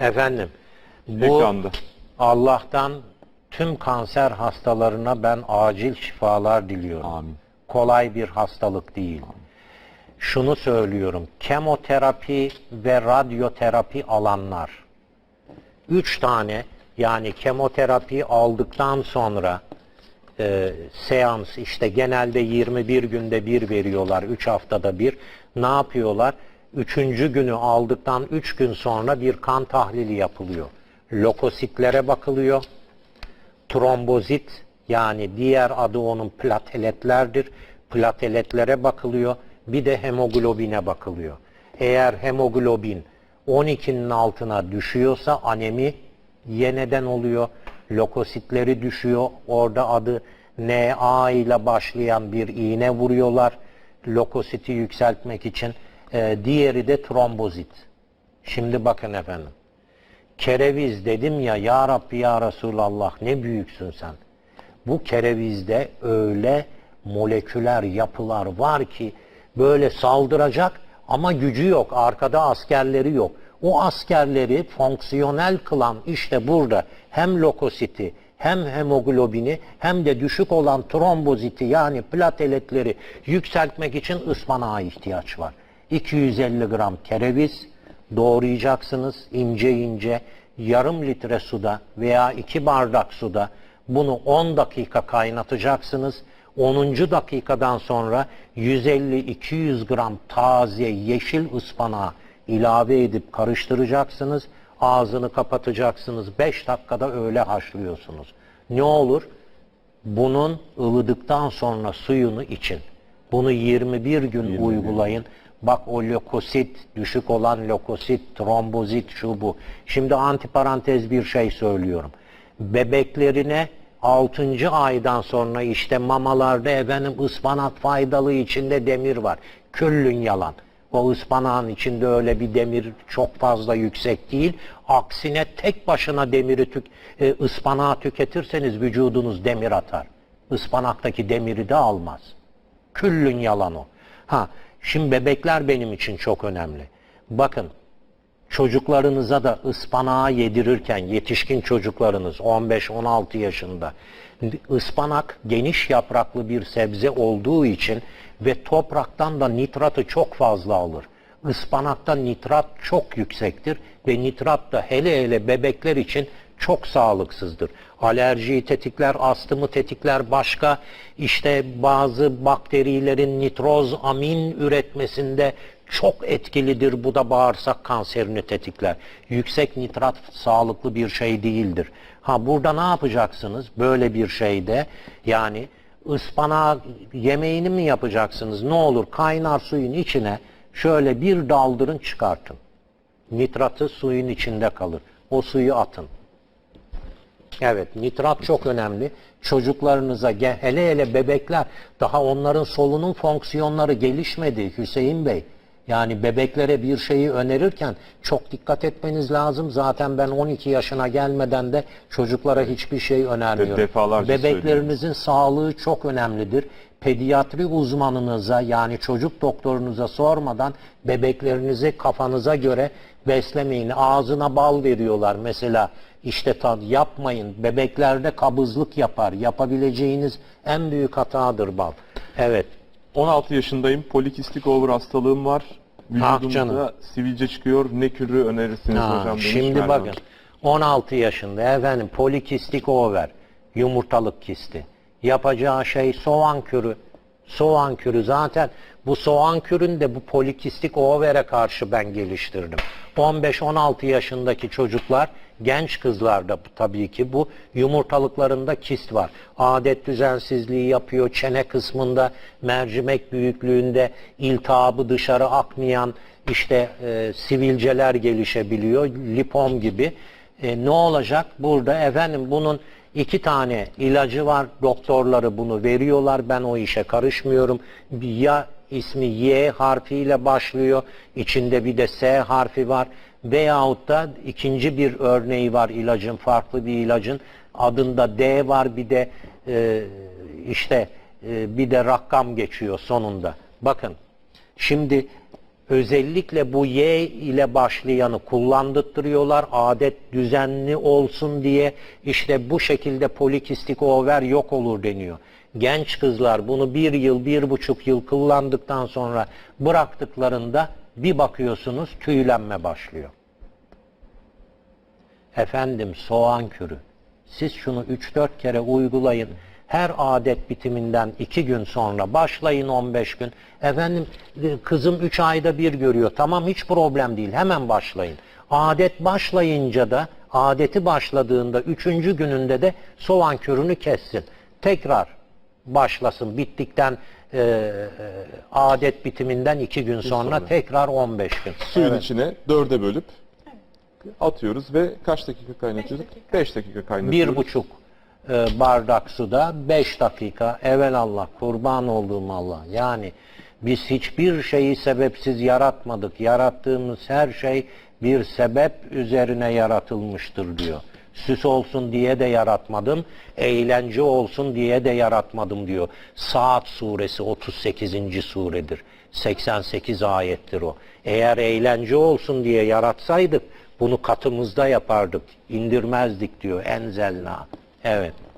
Efendim bu Ekranda. Allah'tan tüm kanser hastalarına ben acil şifalar diliyorum. Amin. Kolay bir hastalık değil. Şunu söylüyorum. Kemoterapi ve radyoterapi alanlar. Üç tane yani kemoterapi aldıktan sonra e, seans işte genelde 21 günde bir veriyorlar. 3 haftada bir. Ne yapıyorlar? Üçüncü günü aldıktan 3 gün sonra bir kan tahlili yapılıyor. Lokositlere bakılıyor. Trombozit yani diğer adı onun plateletlerdir. Plateletlere bakılıyor. Bir de hemoglobine bakılıyor. Eğer hemoglobin 12'nin altına düşüyorsa anemi ye neden oluyor. Lokositleri düşüyor. Orada adı Na ile başlayan bir iğne vuruyorlar. Lokositi yükseltmek için. Ee, diğeri de trombozit. Şimdi bakın efendim. Kereviz dedim ya ya Rabbi ya Resulallah ne büyüksün sen. Bu kerevizde öyle moleküler yapılar var ki böyle saldıracak ama gücü yok. Arkada askerleri yok. O askerleri fonksiyonel kılan işte burada hem lokositi hem hemoglobini hem de düşük olan tromboziti yani plateletleri yükseltmek için ıspanağa ihtiyaç var. 250 gram kereviz, doğrayacaksınız ince ince yarım litre suda veya iki bardak suda bunu 10 dakika kaynatacaksınız. 10. dakikadan sonra 150-200 gram taze yeşil ıspanağı ilave edip karıştıracaksınız. Ağzını kapatacaksınız. 5 dakikada öyle haşlıyorsunuz. Ne olur? Bunun ılıdıktan sonra suyunu için. Bunu 21 gün uygulayın. Bak o lökosit, düşük olan lökosit, trombozit şu bu. Şimdi antiparantez bir şey söylüyorum. Bebeklerine 6. aydan sonra işte mamalarda efendim ıspanak faydalı içinde demir var. Küllün yalan. O ıspanağın içinde öyle bir demir çok fazla yüksek değil. Aksine tek başına demiri tük, e, ıspanağı tüketirseniz vücudunuz demir atar. Ispanaktaki demiri de almaz. Küllün yalan o. Ha, şimdi bebekler benim için çok önemli. Bakın, çocuklarınıza da ıspanağı yedirirken yetişkin çocuklarınız 15-16 yaşında ıspanak geniş yapraklı bir sebze olduğu için ve topraktan da nitratı çok fazla alır. Ispanakta nitrat çok yüksektir ve nitrat da hele hele bebekler için çok sağlıksızdır. Alerjiyi tetikler, astımı tetikler, başka işte bazı bakterilerin nitroz amin üretmesinde çok etkilidir. Bu da bağırsak kanserini tetikler. Yüksek nitrat sağlıklı bir şey değildir. Ha burada ne yapacaksınız? Böyle bir şeyde yani ıspanağı yemeğini mi yapacaksınız? Ne olur kaynar suyun içine şöyle bir daldırın çıkartın. Nitratı suyun içinde kalır. O suyu atın. Evet, nitrat çok önemli. Çocuklarınıza, hele hele bebekler, daha onların solunum fonksiyonları gelişmedi Hüseyin Bey. Yani bebeklere bir şeyi önerirken çok dikkat etmeniz lazım. Zaten ben 12 yaşına gelmeden de çocuklara hiçbir şey önermiyorum. De- defalarca Bebeklerinizin sağlığı çok önemlidir. Pediatri uzmanınıza yani çocuk doktorunuza sormadan bebeklerinizi kafanıza göre beslemeyin. Ağzına bal veriyorlar mesela. İşte tad yapmayın. Bebeklerde kabızlık yapar. Yapabileceğiniz en büyük hatadır bal. Evet. 16 yaşındayım. Polikistik over hastalığım var. Ah Vücudumda canım. sivilce çıkıyor. Ne kürü önerirsiniz Ha, hocam demiş şimdi Merve bakın Hanım. 16 yaşında efendim polikistik over yumurtalık kisti. Yapacağı şey soğan kürü. Soğan kürü zaten bu soğan kürünü de bu polikistik over'e karşı ben geliştirdim. 15-16 yaşındaki çocuklar genç kızlarda tabii ki bu yumurtalıklarında kist var. Adet düzensizliği yapıyor. Çene kısmında mercimek büyüklüğünde iltihabı dışarı akmayan işte e, sivilceler gelişebiliyor. Lipom gibi. E, ne olacak? Burada efendim bunun iki tane ilacı var. Doktorları bunu veriyorlar. Ben o işe karışmıyorum. Ya ismi Y harfiyle başlıyor. İçinde bir de S harfi var. Veyahut da ikinci bir örneği var ilacın, farklı bir ilacın. Adında D var bir de e, işte e, bir de rakam geçiyor sonunda. Bakın şimdi Özellikle bu Y ile başlayanı kullandırtıyorlar. Adet düzenli olsun diye işte bu şekilde polikistik over yok olur deniyor. Genç kızlar bunu bir yıl, bir buçuk yıl kullandıktan sonra bıraktıklarında bir bakıyorsunuz tüylenme başlıyor. Efendim soğan kürü. Siz şunu 3-4 kere uygulayın. Her adet bitiminden 2 gün sonra başlayın 15 gün. Efendim kızım 3 ayda bir görüyor. Tamam hiç problem değil. Hemen başlayın. Adet başlayınca da adeti başladığında 3. gününde de soğan kürünü kessin. Tekrar başlasın. Bittikten e, e, adet bitiminden 2 gün sonra, sonra. tekrar 15 gün. Suyun içine dörde bölüp atıyoruz ve kaç dakika kaynatıyoruz? 5 dakika kaynatıyoruz. Bir buçuk e, bardak suda beş dakika evvel Allah kurban olduğum Allah. Yani biz hiçbir şeyi sebepsiz yaratmadık. Yarattığımız her şey bir sebep üzerine yaratılmıştır diyor. Süs olsun diye de yaratmadım, eğlence olsun diye de yaratmadım diyor. Saat suresi 38. suredir. 88 ayettir o. Eğer eğlence olsun diye yaratsaydık bunu katımızda yapardık, indirmezdik diyor enzelna. Evet.